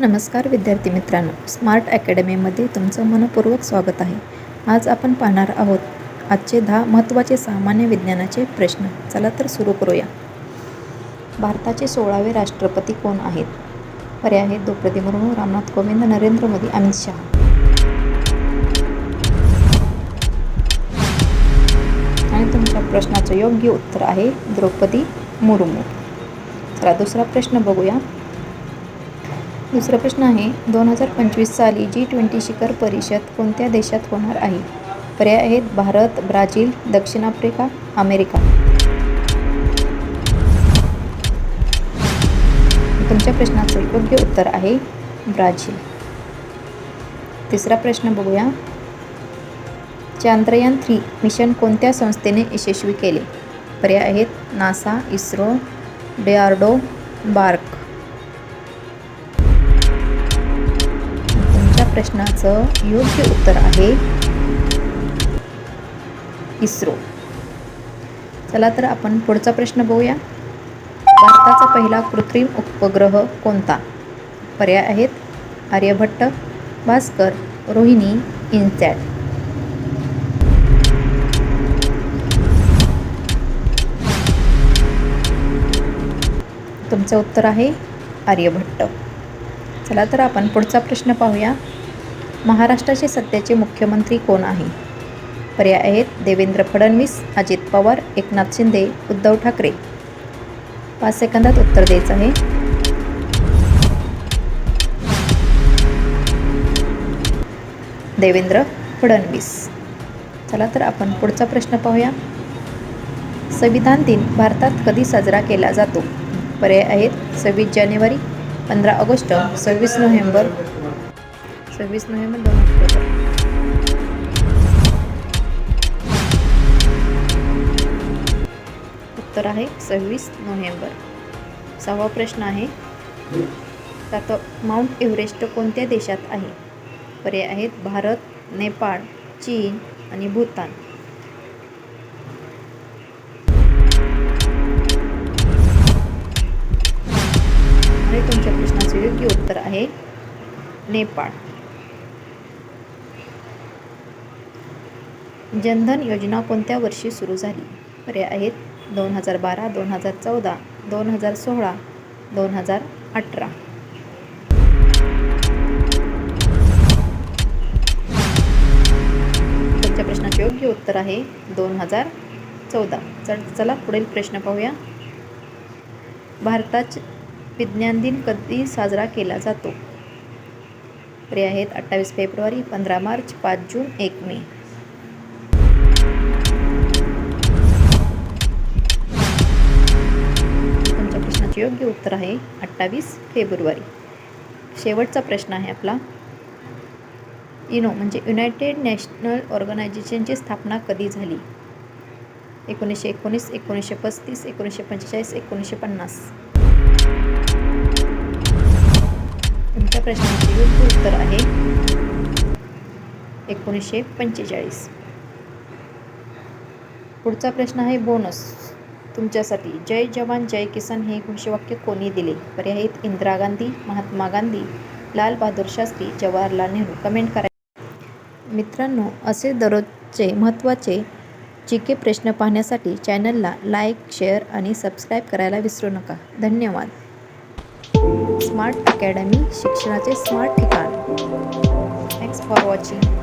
नमस्कार विद्यार्थी मित्रांनो. स्मार्ट अकॅडमीमध्ये तुमचं मनपूर्वक स्वागत आहे. आज आपण पाहणार आहोत आजचे दहा महत्त्वाचे सामान्य विज्ञानाचे प्रश्न. चला तर सुरू करूया. भारताचे सोळावे राष्ट्रपती कोण आहेत? पर्याय आहेत द्रौपदी मुर्मू रामनाथ कोविंद नरेंद्र मोदी अमित शहा. आणि तुमच्या प्रश्नाचं योग्य उत्तर आहे द्रौपदी मुर्मू. चला दुसरा प्रश्न बघूया. दुसरा प्रश्न आहे दोन हजार पंचवीस साली जी ट्वेंटी शिखर परिषद कोणत्या देशात होणार आहे? पर्याय आहेत भारत ब्राझील दक्षिण आफ्रिका अमेरिका. तुमच्या प्रश्नाचं योग्य उत्तर आहे ब्राझील. तिसरा प्रश्न बघूया. चांद्रयान थ्री मिशन कोणत्या संस्थेने यशस्वी केले? पर्याय आहेत नासा इस्रो डेआर्डो बार्क. प्रश्नाचं योग्य उत्तर आहे. इस्रो. चला तर आपण पुढचा प्रश्न बघूया. भारताचा पहिला कृत्रिम उपग्रह कोणता? पर्याय आहेत आर्यभट्ट भास्कर रोहिणी इन्सॅट. तुमचं उत्तर आहे आर्यभट्ट. चला तर आपण पुढचा प्रश्न पाहूया. महाराष्ट्राचे सध्याचे मुख्यमंत्री कोण आहे? पर्याय आहेत देवेंद्र फडणवीस अजित पवार एकनाथ शिंदे उद्धव ठाकरे. पाच सेकंदात उत्तर द्यायचं आहे. देवेंद्र फडणवीस. चला तर आपण पुढचा प्रश्न पाहूया. संविधान दिन भारतात कधी साजरा केला जातो? पर्याय आहेत सव्वीस जानेवारी पंधरा ऑगस्ट सव्वीस नोव्हेंबर सव्वीस नोव्हेंबर दोन ऑक्टोबर उत्तर आहे सव्वीस नोव्हेंबर. सहावा प्रश्न आहे त्यात माउंट एव्हरेस्ट कोणत्या देशात आहे? पर्याय आहेत भारत नेपाळ चीन आणि भूतान. तुमच्या प्रश्नाचे योग्य उत्तर आहे नेपाळ. जनधन योजना कोणत्या वर्षी सुरू झाली? पर्याय आहेत दोन हजार बारा दोन हजार चौदा दोन हजार सोळा दोन हजार अठरा. तुमच्या प्रश्नाचे योग्य उत्तर आहे दोन हजार चौदा. चल चला पुढील प्रश्न पाहूया. भारतात विज्ञान दिन कधी साजरा केला जातो? पर्याय आहेत अठ्ठावीस फेब्रुवारी पंधरा मार्च पाच जून एक मे. याचे योग्य उत्तर आहे अठ्ठावीस फेब्रुवारी. शेवटचा प्रश्न आहे आपला. इनो म्हणजे युनायटेड नॅशनल ऑर्गनायझेशनची स्थापना कधी झाली? एकोणीसशे एकोणीस एकोणीसशे पस्तीस एकोणीसशे पंचेचाळीस एकोणीसशे पन्नास. तुमच्या प्रश्नाचे योग्य उत्तर आहे एकोणीसशे पंचेचाळीस. पुढचा प्रश्न आहे बोनस. तुमच्यासाठी. जय जवान जय किसान हे घोषवाक्य कोणी दिले? पर्याय आहेत इंदिरा गांधी महात्मा गांधी लाल बहादूर शास्त्री जवाहरलाल नेहरू. कमेंट करा. मित्रांनो असे दररोजचे महत्त्वाचे जी के प्रश्न पाहण्यासाठी चॅनलला लाईक शेअर आणि सबस्क्राईब करायला विसरू नका. धन्यवाद. स्मार्ट अकॅडमी शिक्षणाचे स्मार्ट ठिकाण. Thanks for watching